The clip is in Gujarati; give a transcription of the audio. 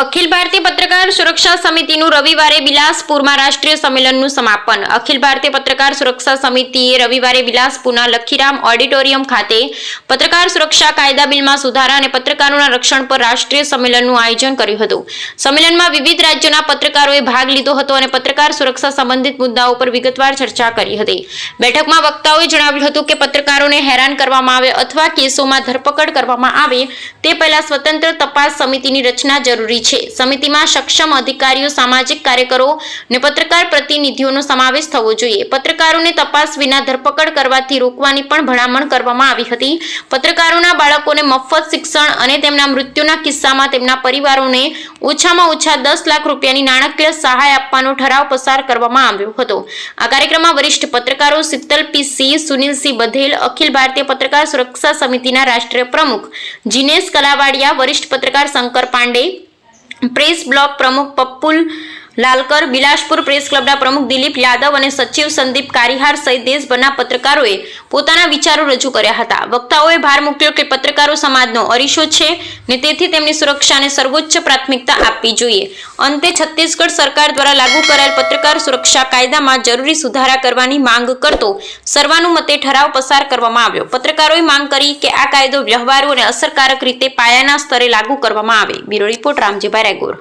અખિલ ભારતીય પત્રકાર સુરક્ષા સમિતિનું રવિવારે બિલાસપુરમાં રાષ્ટ્રીય સંમેલનનું સમાપન. અખિલ ભારતીય પત્રકાર સુરક્ષા સમિતિએ રવિવારે બિલાસપુરના લખીરામ ઓડિટોરિયમ ખાતે પત્રકાર સુરક્ષા કાયદા બિલમાં સુધારા અને પત્રકારોના રક્ષણ પર રાષ્ટ્રીય સંમેલનનું આયોજન કર્યું હતું. સંમેલનમાં વિવિધ રાજ્યોના પત્રકારોએ ભાગ લીધો હતો અને પત્રકાર સુરક્ષા સંબંધિત મુદ્દાઓ પર વિગતવાર ચર્ચા કરી હતી. બેઠકમાં વક્તાઓએ જણાવ્યું હતું કે પત્રકારોને હેરાન કરવામાં આવે અથવા કેસોમાં ધરપકડ કરવામાં આવે તે પહેલા સ્વતંત્ર તપાસ સમિતિની રચના જરૂરી છે. સમિતિમાં સક્ષમ અધિકારીઓ, સામાજિક કાર્યકરો અને પત્રકાર પ્રતિનિધિઓનો સમાવેશ થવો જોઈએ. પત્રકારોને તપાસ વિના ધરપકડ કરવાથી રોકવાની પણ ભલામણ કરવામાં આવી હતી. પત્રકારોના બાળકોને મફત શિક્ષણ અને તેમના મૃત્યુના કિસ્સામાં તેમના પરિવારોને ઓછામાં ઓછા દસ લાખ રૂપિયાની નાણાકીય સહાય આપવાનો ઠરાવ પસાર કરવામાં આવ્યો હતો. આ કાર્યક્રમમાં વરિષ્ઠ પત્રકારો શીતલ પી સિંહ સુનિલસિંહ બધેલ અખિલ ભારતીય પત્રકાર સુરક્ષા સમિતિના રાષ્ટ્રીય પ્રમુખ જીનેશ કલાવાડિયા, વરિષ્ઠ પત્રકાર શંકર પાંડે પ્રેસ બ્લોક પ્રમુખ પપ્પુલ લાલકર બિલાસપુર પ્રેસ ક્લબના પ્રમુખ દિલીપ યાદવ અને સચિવ સંદીપ કારિહાર સહિત દેશભરના પત્રકારોએ પોતાના વિચારો રજૂ કર્યા હતા. વક્તાઓએ ભાર મૂક્યો કે પત્રકારો સમાજનો અરીસો છે ને તેથી તેમની સુરક્ષાને સર્વોચ્ચ પ્રાથમિકતા આપવી જોઈએ. અંતે છત્તીસગઢ સરકાર દ્વારા લાગુ કરાયેલ પત્રકાર સુરક્ષા કાયદામાં જરૂરી સુધારા કરવાની માંગ કરતો સર્વાનુમતે ઠરાવ પસાર કરવામાં આવ્યો. પત્રકારોએ માંગ કરી કે આ કાયદો વ્યવહારુ અને અસરકારક રીતે પાયાના સ્તરે લાગુ કરવામાં આવે. Bureau report Ramjibhai રેગોર